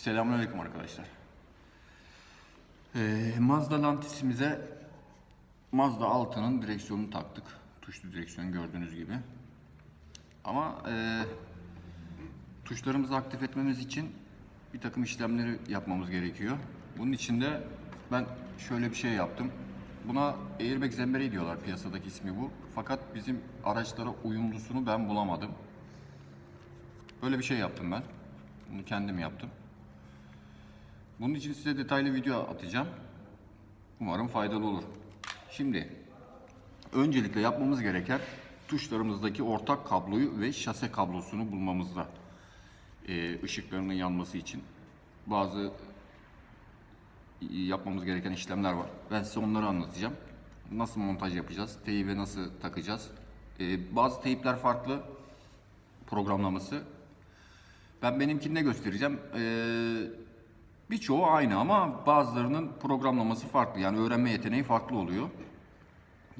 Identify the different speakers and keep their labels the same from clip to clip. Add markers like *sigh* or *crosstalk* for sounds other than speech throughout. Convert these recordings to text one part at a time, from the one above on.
Speaker 1: Selamünaleyküm arkadaşlar. Ee, Mazda Lantis'imize Mazda 6'nın direksiyonunu taktık. Tuşlu direksiyon gördüğünüz gibi. Ama e, tuşlarımızı aktif etmemiz için bir takım işlemleri yapmamız gerekiyor. Bunun için de ben şöyle bir şey yaptım. Buna airbag zemberi diyorlar piyasadaki ismi bu. Fakat bizim araçlara uyumlusunu ben bulamadım. Böyle bir şey yaptım ben. Bunu kendim yaptım. Bunun için size detaylı video atacağım. Umarım faydalı olur. Şimdi öncelikle yapmamız gereken tuşlarımızdaki ortak kabloyu ve şase kablosunu bulmamızda. Ee, ışıklarının yanması için bazı yapmamız gereken işlemler var. Ben size onları anlatacağım. Nasıl montaj yapacağız? Teybe nasıl takacağız? Ee, bazı teypler farklı programlaması. Ben benimkinde göstereceğim. Ee, birçoğu aynı ama bazılarının programlaması farklı. Yani öğrenme yeteneği farklı oluyor.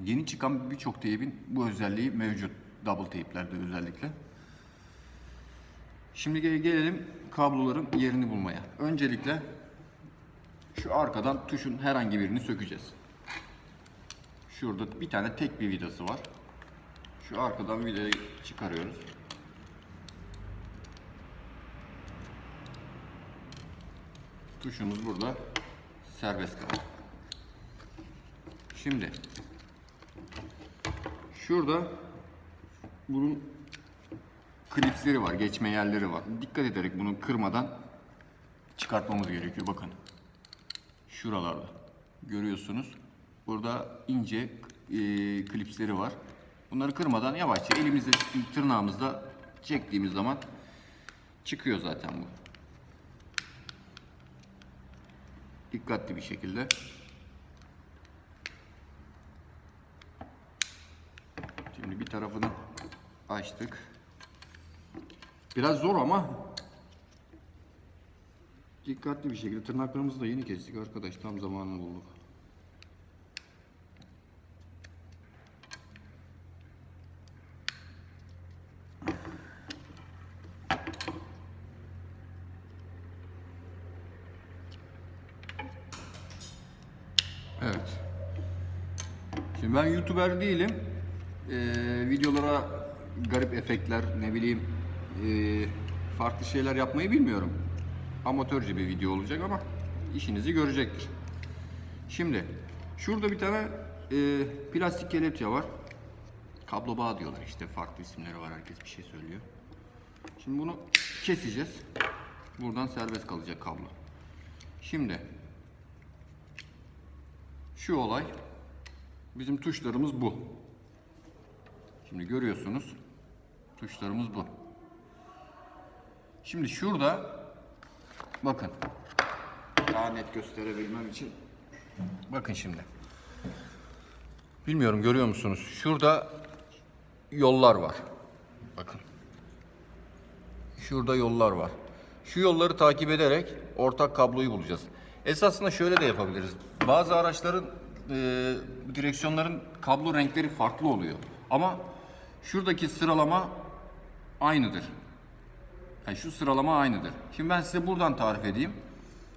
Speaker 1: Yeni çıkan birçok teybin bu özelliği mevcut. Double teyplerde özellikle. Şimdi gel- gelelim kabloların yerini bulmaya. Öncelikle şu arkadan tuşun herhangi birini sökeceğiz. Şurada bir tane tek bir vidası var. Şu arkadan vidayı çıkarıyoruz. Tuşumuz burada serbest kaldı. Şimdi şurada bunun klipsleri var, geçme yerleri var. Dikkat ederek bunu kırmadan çıkartmamız gerekiyor. Bakın. Şuralarda. Görüyorsunuz. Burada ince e, klipsleri var. Bunları kırmadan yavaşça elimizle tırnağımızla çektiğimiz zaman çıkıyor zaten bu. Dikkatli bir şekilde. Şimdi bir tarafını açtık. Biraz zor ama dikkatli bir şekilde tırnaklarımızı da yeni kestik arkadaş tam zamanını bulduk. YouTuber değilim. Ee, videolara garip efektler, ne bileyim ee, farklı şeyler yapmayı bilmiyorum. Amatörce bir video olacak ama işinizi görecektir. Şimdi şurada bir tane ee, plastik kelepçe var. Kablo bağ diyorlar işte farklı isimleri var herkes bir şey söylüyor. Şimdi bunu keseceğiz. Buradan serbest kalacak kablo. Şimdi şu olay bizim tuşlarımız bu. Şimdi görüyorsunuz tuşlarımız bu. Şimdi şurada bakın daha net gösterebilmem için bakın şimdi. Bilmiyorum görüyor musunuz? Şurada yollar var. Bakın. Şurada yollar var. Şu yolları takip ederek ortak kabloyu bulacağız. Esasında şöyle de yapabiliriz. Bazı araçların e, direksiyonların kablo renkleri farklı oluyor. Ama şuradaki sıralama aynıdır. Yani şu sıralama aynıdır. Şimdi ben size buradan tarif edeyim.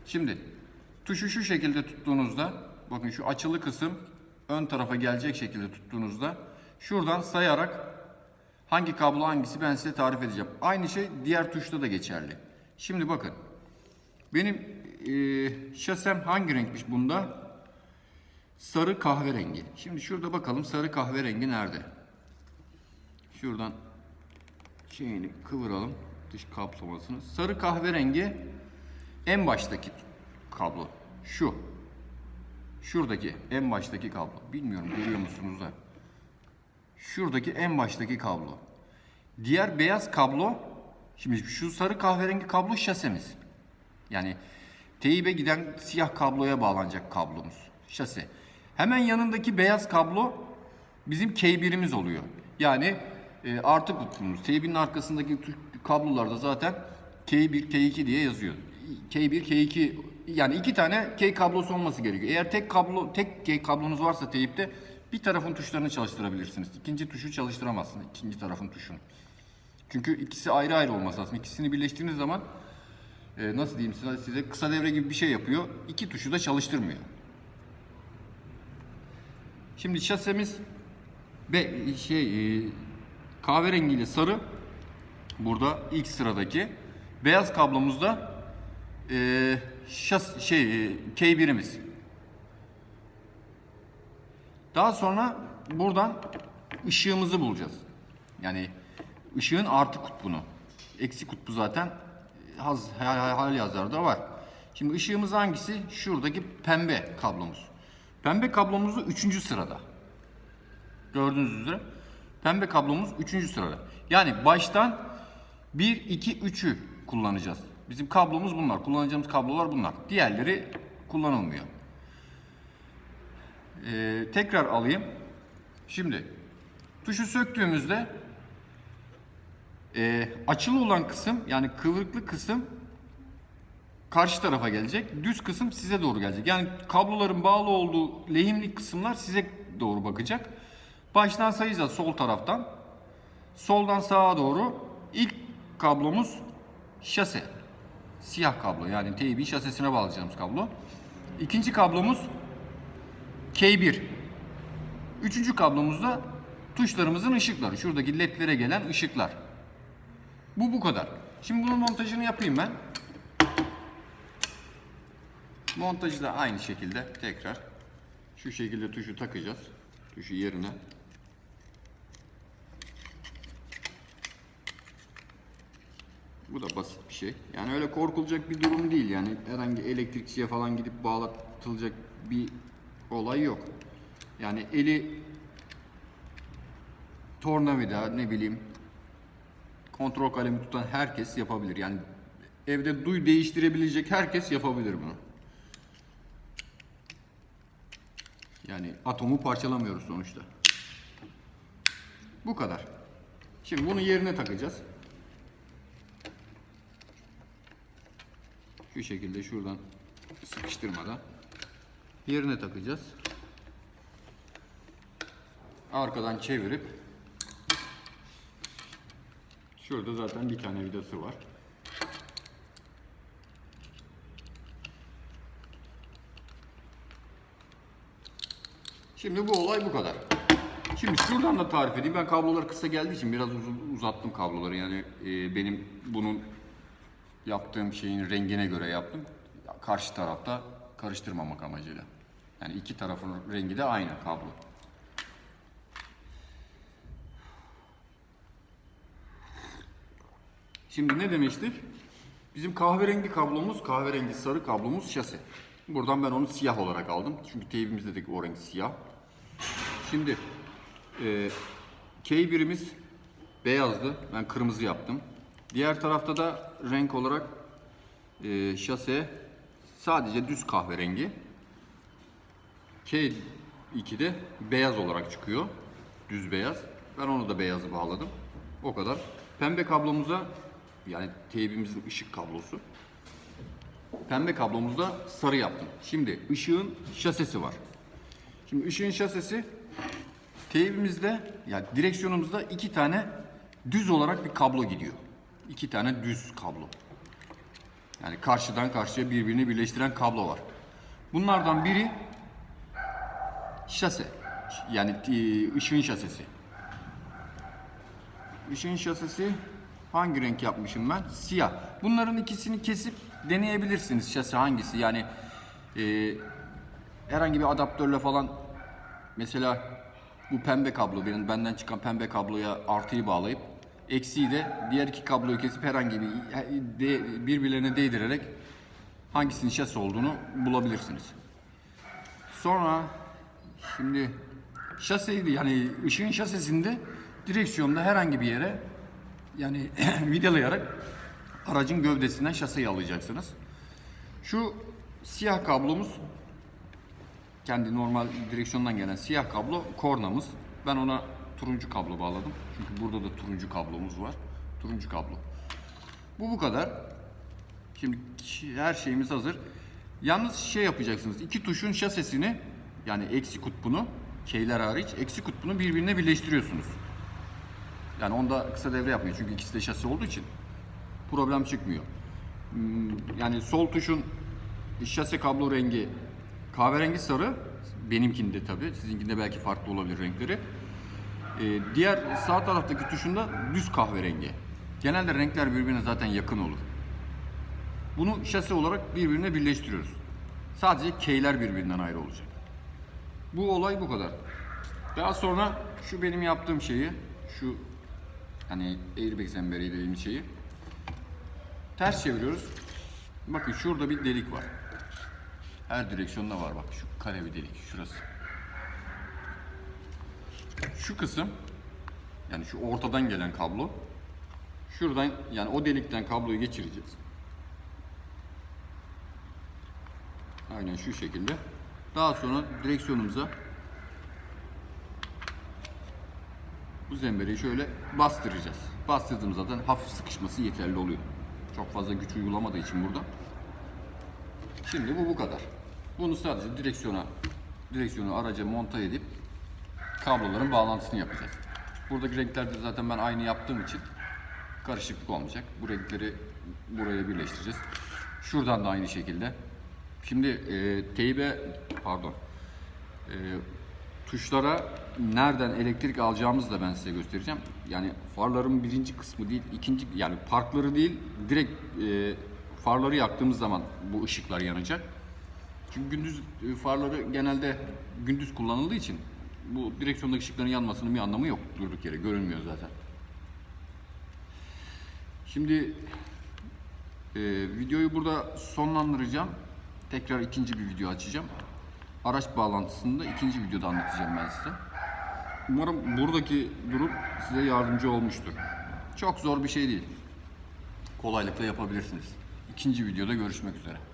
Speaker 1: Şimdi tuşu şu şekilde tuttuğunuzda bakın şu açılı kısım ön tarafa gelecek şekilde tuttuğunuzda şuradan sayarak hangi kablo hangisi ben size tarif edeceğim. Aynı şey diğer tuşta da geçerli. Şimdi bakın. Benim e, şasem hangi renkmiş bunda? Sarı kahverengi. Şimdi şurada bakalım sarı kahverengi nerede? Şuradan şeyini kıvıralım dış kaplamasını. Sarı kahverengi en baştaki kablo. Şu. Şuradaki en baştaki kablo. Bilmiyorum görüyor musunuz da. Şuradaki en baştaki kablo. Diğer beyaz kablo şimdi şu sarı kahverengi kablo şasemiz. Yani teybe giden siyah kabloya bağlanacak kablomuz. Şase. Hemen yanındaki beyaz kablo bizim K1'imiz oluyor. Yani e, artı kutumuz. Teybinin arkasındaki tu- kablolarda zaten K1, K2 diye yazıyor. K1, K2 yani iki tane K kablosu olması gerekiyor. Eğer tek kablo tek K kablonuz varsa teyipte bir tarafın tuşlarını çalıştırabilirsiniz. İkinci tuşu çalıştıramazsınız. ikinci tarafın tuşunu. Çünkü ikisi ayrı ayrı olması lazım. İkisini birleştirdiğiniz zaman e, nasıl diyeyim size, size kısa devre gibi bir şey yapıyor. İki tuşu da çalıştırmıyor. Şimdi şasemiz ve şey e, kahverengi ile sarı burada ilk sıradaki beyaz kablomuzda e, şas şey e, K1'imiz. Daha sonra buradan ışığımızı bulacağız. Yani ışığın artı kutbunu. Eksi kutbu zaten haz, hal, hal yazarda var. Şimdi ışığımız hangisi? Şuradaki pembe kablomuz. Pembe kablomuz da 3. sırada. Gördüğünüz üzere pembe kablomuz 3. sırada. Yani baştan 1, 2, 3'ü kullanacağız. Bizim kablomuz bunlar. Kullanacağımız kablolar bunlar. Diğerleri kullanılmıyor. Ee, tekrar alayım. Şimdi tuşu söktüğümüzde e, açılı olan kısım yani kıvrıklı kısım karşı tarafa gelecek. Düz kısım size doğru gelecek. Yani kabloların bağlı olduğu lehimli kısımlar size doğru bakacak. Baştan sayacağız sol taraftan. Soldan sağa doğru ilk kablomuz şase. Siyah kablo yani TB şasesine bağlayacağımız kablo. İkinci kablomuz K1. Üçüncü kablomuzda tuşlarımızın ışıkları. Şuradaki ledlere gelen ışıklar. Bu bu kadar. Şimdi bunun montajını yapayım ben. Montajı da aynı şekilde tekrar şu şekilde tuşu takacağız. Tuşu yerine. Bu da basit bir şey. Yani öyle korkulacak bir durum değil. Yani herhangi elektrikçiye falan gidip bağlatılacak bir olay yok. Yani eli tornavida ne bileyim kontrol kalemi tutan herkes yapabilir. Yani evde duy değiştirebilecek herkes yapabilir bunu. Yani atomu parçalamıyoruz sonuçta. Bu kadar. Şimdi bunu yerine takacağız. Şu şekilde şuradan sıkıştırmadan yerine takacağız. Arkadan çevirip şurada zaten bir tane vidası var. Şimdi bu olay bu kadar. Şimdi şuradan da tarif edeyim. Ben kablolar kısa geldiği için biraz uzun, uzattım kabloları. Yani e, benim bunun yaptığım şeyin rengine göre yaptım. Karşı tarafta karıştırmamak amacıyla. Yani iki tarafın rengi de aynı kablo. Şimdi ne demiştik? Bizim kahverengi kablomuz, kahverengi sarı kablomuz şase. Buradan ben onu siyah olarak aldım. Çünkü teybimizdeki o renk siyah. Şimdi e, K1'imiz beyazdı. Ben kırmızı yaptım. Diğer tarafta da renk olarak e, şase sadece düz kahverengi. K2'de beyaz olarak çıkıyor. Düz beyaz. Ben onu da beyazı bağladım. O kadar. Pembe kablomuza yani teybimizin ışık kablosu. Pembe kablomuzda sarı yaptım. Şimdi ışığın şasesi var. Şimdi ışığın şasesi teybimizde yani direksiyonumuzda iki tane düz olarak bir kablo gidiyor. İki tane düz kablo. Yani karşıdan karşıya birbirini birleştiren kablo var. Bunlardan biri şase. Yani e, ışığın şasesi. Işığın şasesi hangi renk yapmışım ben? Siyah. Bunların ikisini kesip deneyebilirsiniz şase hangisi. Yani e, herhangi bir adaptörle falan mesela bu pembe kablo benim benden çıkan pembe kabloya artıyı bağlayıp eksiği de diğer iki kabloyu kesip herhangi bir birbirlerine değdirerek hangisinin şase olduğunu bulabilirsiniz. Sonra şimdi şaseydi yani ışığın şasesinde direksiyonda herhangi bir yere yani *clears throat* vidalayarak aracın gövdesinden şaseyi alacaksınız. Şu siyah kablomuz kendi normal direksiyondan gelen siyah kablo kornamız. Ben ona turuncu kablo bağladım. Çünkü burada da turuncu kablomuz var. Turuncu kablo. Bu bu kadar. Şimdi her şeyimiz hazır. Yalnız şey yapacaksınız. İki tuşun şasesini yani eksi kutbunu K'ler hariç eksi kutbunu birbirine birleştiriyorsunuz. Yani onda kısa devre yapmıyor çünkü ikisi de şasi olduğu için problem çıkmıyor. Hmm, Yani sol tuşun şase kablo rengi kahverengi sarı. Benimkinde tabii. Sizinkinde belki farklı olabilir renkleri. Ee, diğer sağ taraftaki tuşunda düz kahverengi. Genelde renkler birbirine zaten yakın olur. Bunu şase olarak birbirine birleştiriyoruz. Sadece keyler birbirinden ayrı olacak. Bu olay bu kadar. Daha sonra şu benim yaptığım şeyi, şu hani airbag zemberi dediğim şeyi ters çeviriyoruz. Bakın şurada bir delik var. Her direksiyonda var bak şu kare bir delik şurası. Şu kısım yani şu ortadan gelen kablo şuradan yani o delikten kabloyu geçireceğiz. Aynen şu şekilde. Daha sonra direksiyonumuza bu zembereyi şöyle bastıracağız. Bastırdığımız zaten hafif sıkışması yeterli oluyor. Çok fazla güç uygulamadığı için burada. Şimdi bu bu kadar. Bunu sadece direksiyona direksiyonu araca monta edip kabloların bağlantısını yapacağız. Buradaki renklerde zaten ben aynı yaptığım için karışıklık olmayacak. Bu renkleri buraya birleştireceğiz. Şuradan da aynı şekilde. Şimdi e, teybe pardon e, tuşlara nereden elektrik alacağımızı da ben size göstereceğim. Yani farların birinci kısmı değil, ikinci yani parkları değil, direkt e, farları yaktığımız zaman bu ışıklar yanacak. Çünkü gündüz e, farları genelde gündüz kullanıldığı için bu direksiyondaki ışıkların yanmasının bir anlamı yok durduk yere görünmüyor zaten. Şimdi e, videoyu burada sonlandıracağım. Tekrar ikinci bir video açacağım. Araç bağlantısını da ikinci videoda anlatacağım ben size. Umarım buradaki durum size yardımcı olmuştur. Çok zor bir şey değil. Kolaylıkla yapabilirsiniz. İkinci videoda görüşmek üzere.